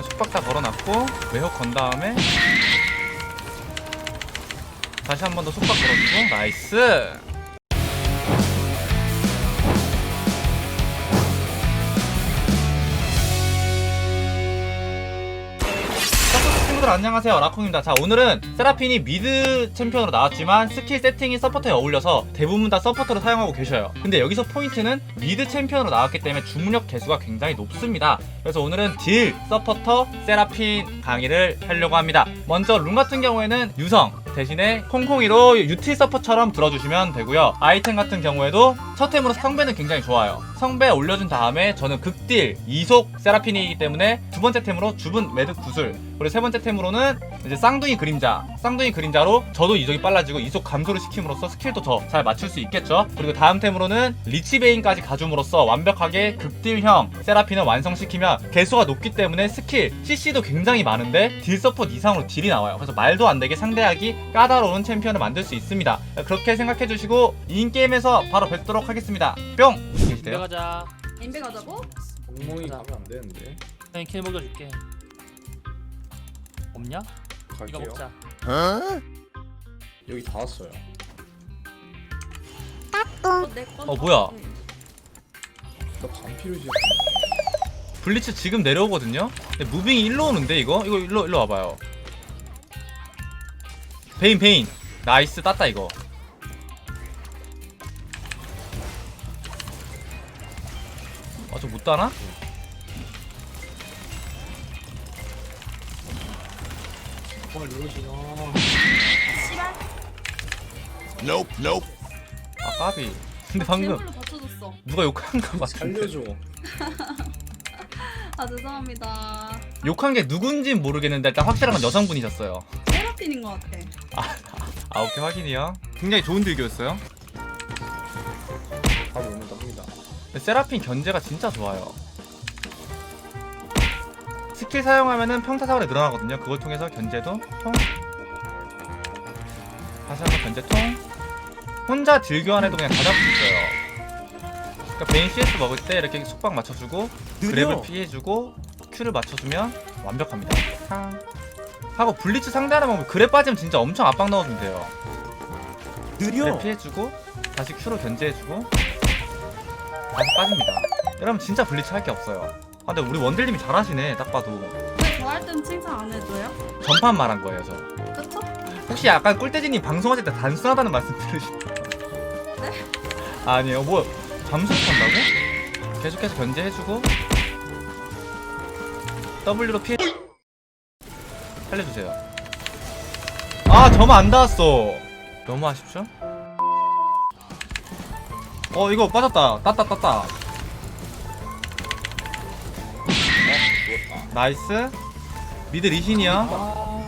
숙박 다 걸어놨고 외혹 건 다음에 다시 한 번 더 숙박 걸어주고 나이스 친구들 안녕하세요. 라콩입니다. 자 오늘은 세라핀이 미드 챔피언으로 나왔지만 스킬 세팅이 서포터에 어울려서 대부분 다 서포터로 사용하고 계셔요. 근데 여기서 포인트는 미드 챔피언으로 나왔기 때문에 주문력 개수가 굉장히 높습니다. 그래서 오늘은 딜 서포터 세라핀 강의를 하려고 합니다. 먼저 룸 같은 경우에는 유성 대신에 콩콩이로 유틸 서포처럼 들어주시면 되고요. 아이템 같은 경우에도 첫 템으로 성배는 굉장히 좋아요. 성배 올려준 다음에 저는 극딜 이속 세라핀이기 때문에 두 번째 템으로 주분 매듭 구슬 그리고 세 번째 템으로는 이제 쌍둥이 그림자 쌍둥이 그림자로 저도 이속이 빨라지고 이속 감소를 시킴으로써 스킬도 더 잘 맞출 수 있겠죠 그리고 다음 템으로는 리치베인까지 가줌으로써 완벽하게 극딜형 세라핀을 완성시키면 개수가 높기 때문에 스킬 CC도 굉장히 많은데 딜 서폿 이상으로 딜이 나와요 그래서 말도 안 되게 상대하기 까다로운 챔피언을 만들 수 있습니다 그렇게 생각해 주시고 인게임에서 바로 뵙도록 하겠습니다 뿅 계시대요 들어가자. 인베 가자고? 가자. 가면 안 되는데 형이 킬 먹여줄게. 없냐? 이거 갈게요 먹자. 여기 다 왔어요 어. 어, 뭐야? 나 반피로지 블리츠 지금 내려오거든요 근데 무빙이 일로 오는데 이거? 이거 일로 일로 와봐요 베인 베인 나이스 땄다 이거 아 저 못 따나? 정말 이러시나 씨발. 아 까비 근데 방금 제물로 받쳐줬어. 누가 욕한 거 같은데 살려줘 아 죄송합니다. 욕한 게 누군진 모르겠는데 일단 확실한 건 여성분이셨어요 세라핀인 것 같아. 아 오케이 확인이요 굉장히 좋은 딜교였어요 바로 오면 답니다 세라핀 견제가 진짜 좋아요. 스킬 사용하면은 평타 사거리 늘어나거든요. 그걸 통해서 견제도 통. 다시 한번 견제 통. 혼자 딜 교환해도 그냥 다 잡을 수 있어요. 그러니까 베인 CS 먹을 때 이렇게 속박 맞춰주고 그랩을 피해주고 Q를 맞춰주면 완벽합니다. 탕. 하고 블리츠 상대하는 방법 그랩 빠지면 진짜 엄청 압박 넣어주면 돼요. 느려 그랩 피해주고 다시 Q로 견제해주고 다시 빠집니다. 여러분 진짜 블리츠 할 게 없어요. 아 근데 우리 원딜님이 잘하시네 딱 봐도 왜저할땐 칭찬 안 해줘요? 전판 말한 거예요 저. 그쵸? 혹시 약간 꿀떼지님 방송하실 때 단순하다는 말씀 들으시나요? 네? 아니에요 뭐 잠수 한다고? 계속해서 견제해주고 W로 피해 살려주세요. 아 저만 안 닿았어. 너무 아쉽죠? 어 이거 빠졌다. 땄다 땄다. 나이스. 미드 리신이야. 아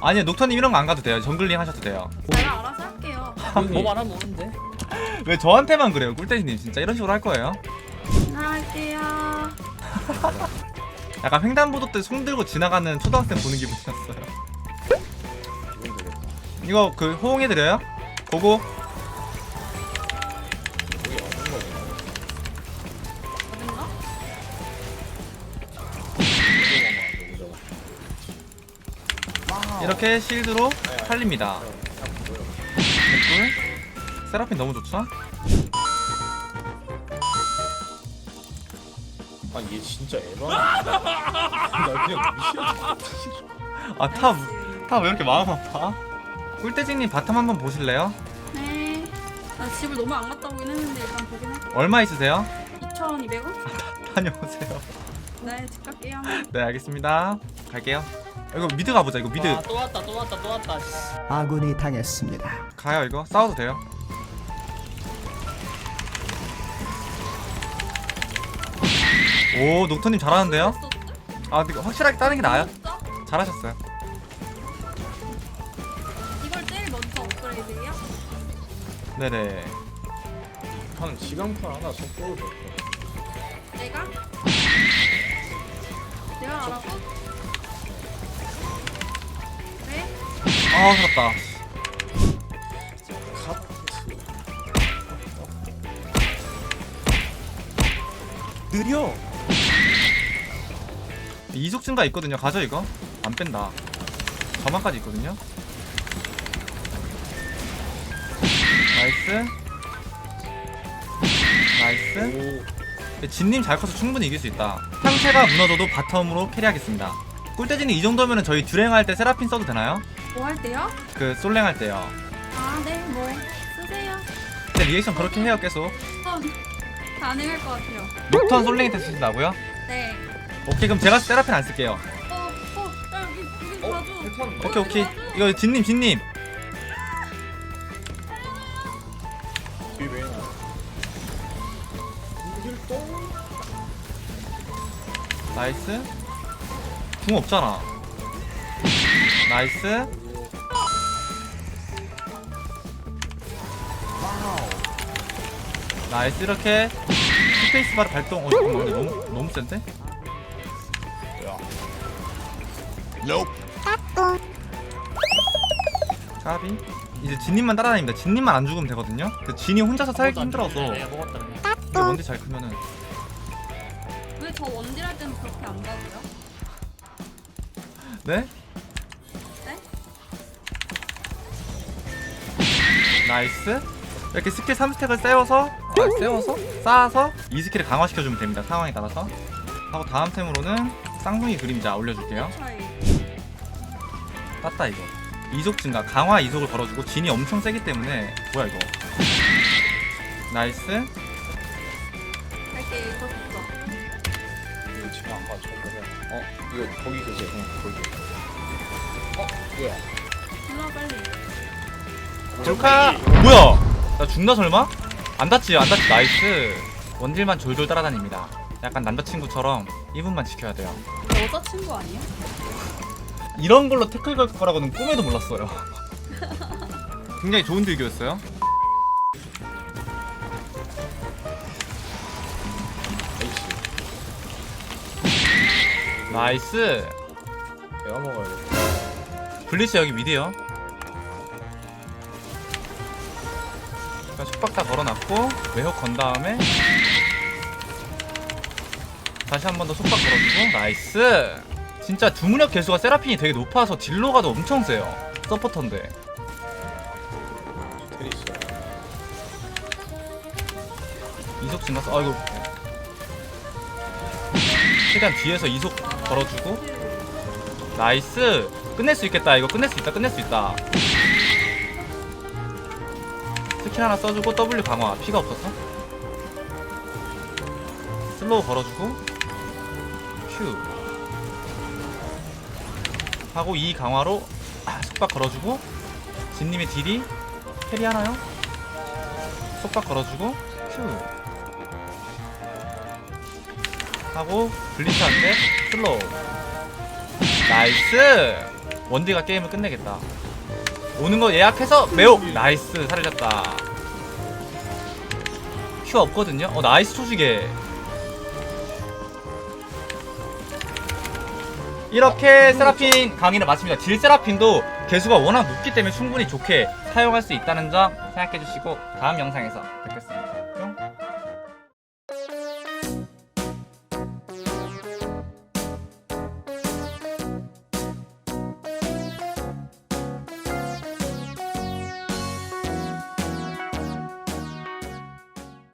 아니요 녹터님 이런 거 안 가도 돼요. 정글링 하셔도 돼요. 제가 알아서 할게요. 뭐 말하면 오는데. 왜 저한테만 그래요? 꿀떼지님 진짜 이런 식으로 할 거예요? 나 할게요. 약간 횡단보도 때 손 들고 지나가는 초등학생 보는 기분이었어요. 이거 그 호응해드려요? 고고. 이렇게 실드로 살립니다. 개꿀. 세라핀 너무 좋죠? 아얘 진짜 에바야 나 그냥 무시하지 아, 탑, 탑 왜 이렇게 마음 아파? 꿀떼지님 바텀 한번 보실래요? 네. 나 집을 너무 안 갔다 오긴 했는데 일단 보긴 할게. 얼마 있으세요? 2,200원? 다녀오세요. 네, 집 갈게요. 네, 알겠습니다. 갈게요. 이거 미드 가보자, 이거 미드. 아, 또 왔다 또 왔다 또 왔다. 씨. 아군이 당했습니다. 가요, 이거. 싸워도 돼요. 오, 녹터님 잘하는데요? 아, 근데 확실하게 따는 게 나아요. 진짜? 잘하셨어요. 이걸 제일 먼저 업그레이드해요? 네네. 한 지강판 하나 섞어도 될거 아, 살았다. 카트 느려. 이속 증가 있거든요. 가져 이거? 안 뺀다. 저만까지 있거든요. 나이스. 나이스 진님 잘 커서 충분히 이길 수 있다 상체가 무너져도 바텀으로 캐리하겠습니다 꿀대진이 이 정도면 저희 듀랭 할 때 세라핀 써도 되나요? 뭐 할 때요? 그 솔랭 할 때요 아, 네, 뭐 쓰세요. 근데 리액션 그렇게 해요 계속 턴 가능할 것 같아요. 녹턴 솔랭이 때 쓰신다고요? 네. 오케이 그럼 제가 세라핀 안 쓸게요 어, 어, 야, 여기 여기 봐줘. 오케이 오케이 이거 진님 진님 나이스. 궁 없잖아. 나이스. 나이스 이렇게. 스페이스바를 발동. 어 잠깐만 근데? 너무 너무 센데? 까비 이제 진님만 따라다닙니다. 진님만 안 죽으면 되거든요. 그 진이 혼자서 살기 힘들어서. 내가 먹었다. 이게 뭔데 잘 크면은. 왜 저 원딜 할 때는 그렇게 안 가고요? 네? 네? 나이스 이렇게 스킬 3스택을 세워서 아, 세워서 쌓아서 이 스킬을 강화시켜주면 됩니다 상황에 따라서 하고 다음 템으로는 쌍둥이 그림자 올려줄게요 차이. 땄다 이거 이속 증가 강화 이속을 걸어주고 진이 엄청 세기 때문에 뭐야 이거 나이스 그래. 어 이거 거기 그지? 응 거기. 어 뭐야? 일로 와 빨리. 조카 뭐야 나 죽나 설마? 안 다치 안 다치 나이스 원딜만 졸졸 따라다닙니다 약간 남자친구처럼 이분만 지켜야 돼요 여자친구 아니에요? 이런 걸로 태클 걸 거라고는 꿈에도 몰랐어요. 굉장히 좋은 딜교였어요. 나이스. 내가 먹어야겠다. 블리츠 여기. 자, 숙박 다 걸어놨고 외벽 건 다음에 다시 한 번더 숙박 걸어주고 나이스. 진짜 주문력 개수가 세라핀이 되게 높아서 딜로 가도 엄청 세요. 서포터인데. 이속 증가서 아이고 최대한 뒤에서 이속 걸어주고. 나이스. 끝낼 수 있겠다. 이거 끝낼 수 있다. 끝낼 수 있다. 스킬 하나 써주고 W 강화 피가 없어서. 슬로우 걸어주고. Q 하고 이 강화로 아, 속박 걸어주고. 진님의 딜이 캐리 하나요? 속박 걸어주고. Q 하고 블리츠한테 슬로우. 나이스! 원디가 게임을 끝내겠다. 오는 거 예약해서 매혹 나이스 살렸다. 큐 없거든요? 어 나이스 초지게 이렇게 세라핀 강의를 마칩니다. 딜 세라핀도 개수가 워낙 높기 때문에 충분히 좋게 사용할 수 있다는 점 생각해 주시고 다음 영상에서 뵙겠습니다